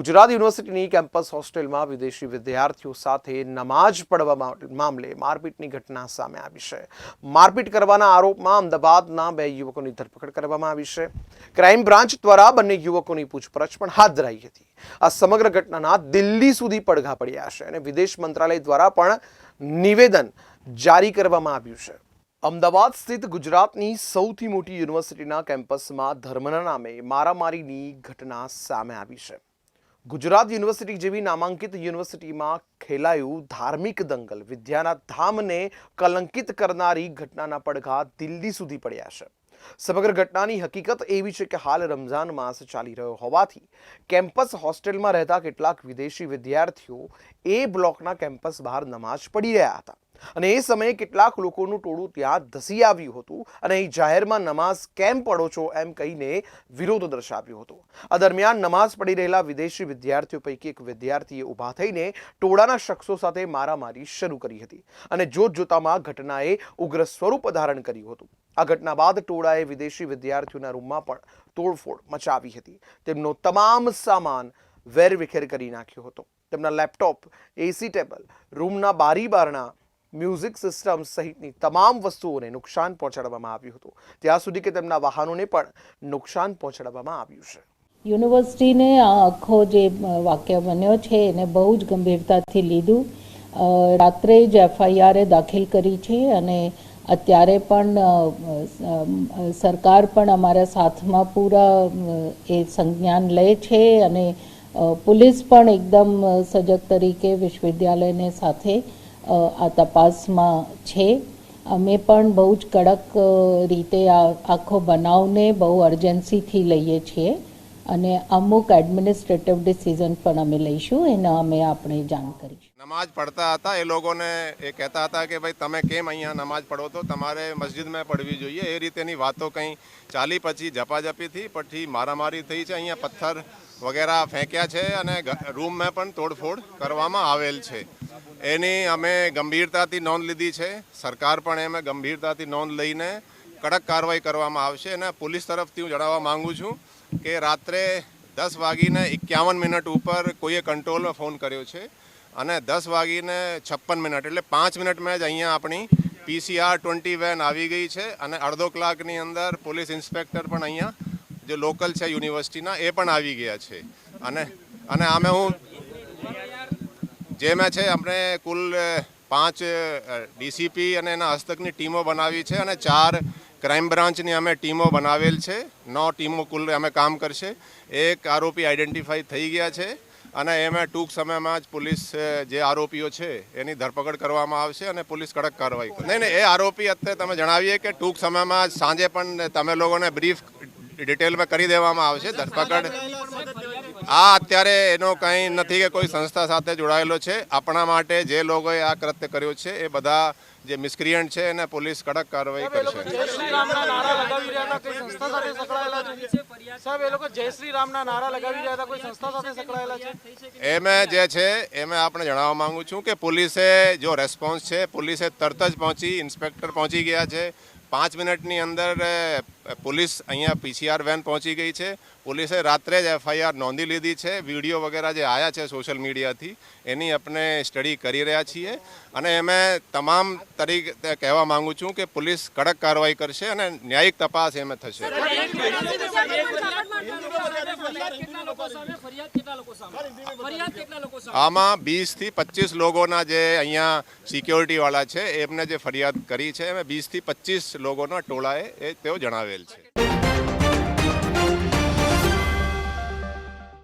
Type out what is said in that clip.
ગુજરાત યુનિવર્સિટીની કેમ્પસ હોસ્ટેલમાં વિદેશી વિદ્યાર્થીઓ સાથે નમાજ પડવા મામલે મારપીટની ઘટના સામે આવી છે. મારપીટ કરવાના આરોપમાં અમદાવાદના બે યુવકોની ધરપકડ કરવામાં આવી છે. ક્રાઇમ બ્રાન્ચ દ્વારા બંને યુવકોની પૂછપરછ પણ હાથ ધરાઈ હતી. આ સમગ્ર ઘટનાના દિલ્હી સુધી પડઘા પડ્યા છે અને વિદેશ મંત્રાલય દ્વારા પણ નિવેદન જારી કરવામાં આવ્યું છે. અમદાવાદ સ્થિત ગુજરાતની સૌથી મોટી યુનિવર્સિટીના કેમ્પસમાં ધર્મના નામે મારામારીની ઘટના સામે આવી છે. ગુજરાત યુનિવર્સિટી જેવી નામાંકિત યુનિવર્સિટીમાં ખેલાયું ધાર્મિક દંગલ. વિદ્યાના ધામને કલંકિત કરનારી ઘટનાના પડઘા દિલ્હી સુધી પડ્યા છે. સમગ્ર ઘટનાની હકીકત એવી છે કે હાલ રમઝાન માસ ચાલી રહ્યો હોવાથી કેમ્પસ હોસ્ટેલમાં રહેતા કેટલાક વિદેશી વિદ્યાર્થીઓ એ બ્લોકના કેમ્પસ બહાર નમાઝ પડી રહ્યા હતા. અને એ સમયે કેટલાક લોકોનું ટોળું ત્યાં ધસી આવ્યું હતું અને અહીં જાહેરમાં નમાઝ કેમ પડો છો એમ કહીને વિરોધ દર્શાવ્યો હતો. આ દરમિયાન નમાઝ પડી રહેલા વિદેશી વિદ્યાર્થીઓ પૈકી એક વિદ્યાર્થીએ ઊભા થઈને ટોળાના શખ્સો સાથે મારામારી શરૂ કરી હતી અને જોતજોતામાં ઘટનાએ ઉગ્ર સ્વરૂપ ધારણ કર્યું હતું. આ ઘટના બાદ ટોળાએ વિદેશી વિદ્યાર્થીઓના રૂમમાં પણ તોડફોડ મચાવી હતી. તેમનો તમામ સામાન વેરવિખેર કરી નાખ્યો હતો. તેમના લેપટોપ, એસી ટેબલ, રૂમના બારી બારણા મ્યુઝિક સિસ્ટમ સહિતની તમામ વસ્તુઓને નુકસાન પહોંચાડવામાં આવ્યું હતું. ત્યાં સુધી કે તેમના વાહનોને પણ નુકસાન પહોંચાડવામાં આવ્યું છે. યુનિવર્સિટીને આ આખો જે વાક્ય બન્યો છે, એને બહુ જ ગંભીરતાથી લીધું. રાત્રે જ એફઆઈઆર દાખલ કરી છે અને અત્યારે પણ સરકાર પણ અમારા સાથમાં પૂરા એ સંજ્ઞાન લે છે અને પોલીસ પણ એકદમ સજગ તરીકે વિશ્વવિદ્યાલયને સાથે આ તપાસમાં છે. અમે પણ બહુ જ કડક રીતે આ આખો બનાવને બહુ અર્જન્સીથી લઈએ છીએ અને અમુક એડમિનિસ્ટ્રેટિવ ડિસિઝન પણ અમે લઈશું, એના અમે આપણે જાણ કરીશું. નમાજ પડતા હતા, એ લોકોને એ કહેતા હતા કે ભાઈ, તમે કેમ અહીંયા નમાજ પડો તો તમારે મસ્જિદમાં પડવી જોઈએ. એ રીતેની વાતો કંઈ ચાલી પછી ઝપાઝપીથી, પછી મારામારી થઈ છે, અહીંયા પથ્થર વગેરે ફેંક્યા છે અને રૂમમાં પણ તોડફોડ કરવામાં આવેલ છે. એની અમે ગંભીરતાથી નોંધ લીધી છે. સરકાર પણ એમાં ગંભીરતાથી નોંધ લઈને કડક કાર્યવાહી કરવામાં આવશે અને પોલીસ તરફથી હું જણાવવા માગું છું કે રાત્રે દસ વાગીને એકાવન મિનિટ ઉપર કોઈએ કંટ્રોલમાં ફોન કર્યો છે અને દસ વાગીને છપ્પન મિનિટ એટલે પાંચ મિનિટમાં જ અહીંયા આપણી પીસીઆર ટ્વેન્ટી વેન આવી ગઈ છે અને અડધો કલાકની અંદર પોલીસ ઇન્સ્પેક્ટર પણ અહીંયા જે લોકલ છે યુનિવર્સિટીના એ પણ આવી ગયા છે. અને અને આમે હું જેમાં છે આપણે કુલ પાંચ ડીસીપી અને એના હસ્તકની ટીમો બનાવી છે અને ચાર ક્રાઇમ બ્રાન્ચની અમે ટીમો બનાવેલ છે. નવ ટીમો કુલ અમે કામ કરશે. એક આરોપી આઈડેન્ટિફાઈ થઈ ગયા છે અને એમાં ટૂંક સમયમાં જ પોલીસ જે આરોપીઓ છે, એની ધરપકડ કરવામાં આવશે અને પોલીસ કડક કાર્યવાહી નહીં નહીં, એ આરોપી અત્યારે તમે જણાવીએ કે ટૂંક સમયમાં સાંજે પણ તમે લોકોને બ્રીફ ડિટેલમાં કરી દેવામાં આવશે. ધરપકડ આ અત્યારે એનો કંઈ નથી કે કોઈ સંસ્થા સાથે જોડાયેલો છે. આપણા માટે જે લોકોએ આ કૃત્ય કર્યું છે એ બધા જે મિસક્રિયન્ટ છે એને પોલીસ કડક કાર્યવાહી કરશે. એમે જે છે એમાં આપણે જણાવવા માંગુ છું કે પોલીસે જો રેસ્પોન્સ છે પોલીસે તરત જ પહોંચી ઇન્સ્પેક્ટર પહોંચી ગયા છે. પાંચ મિનિટની અંદર પોલીસ અહીંયા પીસીઆર વેન પહોંચી ગઈ છે. પોલીસે રાત્રે જ એફઆઈઆર નોંધી લીધી છે. વીડિયો વગેરે જે આવ્યા છે સોશિયલ મીડિયાથી, એની આપણે સ્ટડી કરી રહ્યા છીએ. અને એમાં તમામ તરીકે કહેવા માંગુ છું કે પોલીસ કડક કાર્યવાહી કરશે અને ન્યાયિક તપાસ એમાં થશે. આમાં વીસથી પચીસ લોકોના જે અહીંયા સિક્યોરિટીવાળા છે, એમને જે ફરિયાદ કરી છે, એમાં વીસથી પચીસ લોકોના ટોળાએ એ તેઓ આવેલ છે